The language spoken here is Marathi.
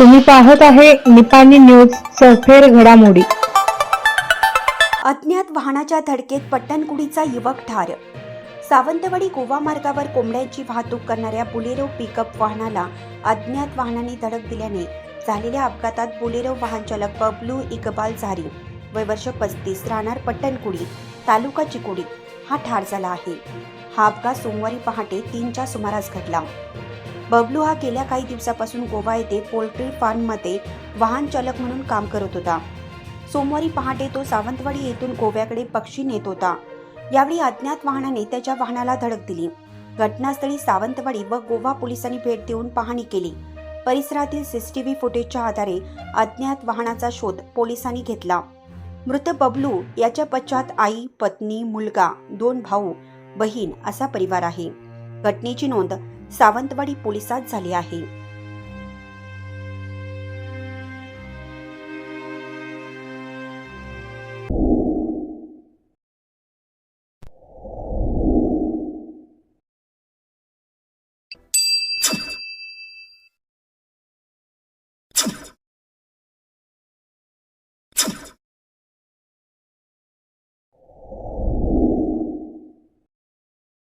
तुम्ही पाहत आहे निपाणी न्यूज सफेर घडामोडी. अज्ञात वाहनाच्या धडकेत पट्टणकुडीचा युवक ठार. सावंतवाडी गोवा मार्गावर कोंबड्यांची वाहतूक करणाऱ्या बुलेरो पिकअप वाहनाला अज्ञात वाहनाने धडक दिल्याने झालेल्या अपघातात बुलेरो वाहन चालक बबलू इकबाल झारी वय वर्ष पस्तीस राहणार पट्टणकुडी तालुका चिकोडी. हा ठार झाला आहे. हा अपघात सोमवारी पहाटे तीनच्या सुमारास घडला. बबलू हा गेल्या काही दिवसापासून गोवा येथे पोल्ट्री फार्ममध्ये वाहन चालक म्हणून काम करत होता. सोमवारी पहाटे तो सावंतवाडी येथून गोव्याकडे पक्षी नेत होता. यावेळी अज्ञात वाहनाने त्याच्या वाहनाला धडक दिली. घटनास्थळी सावंतवाडी व गोवा पोलिसांनी भेट देऊन पाहणी केली. परिसरातील सीसीटीव्ही फुटेजच्या आधारे अज्ञात वाहनाचा शोध पोलिसांनी घेतला. मृत बबलू याच्या पश्चात आई पत्नी मुलगा दोन भाऊ बहीण असा परिवार आहे. घटनेची नोंद सावंतवाडी पोलिसात झाली आहे.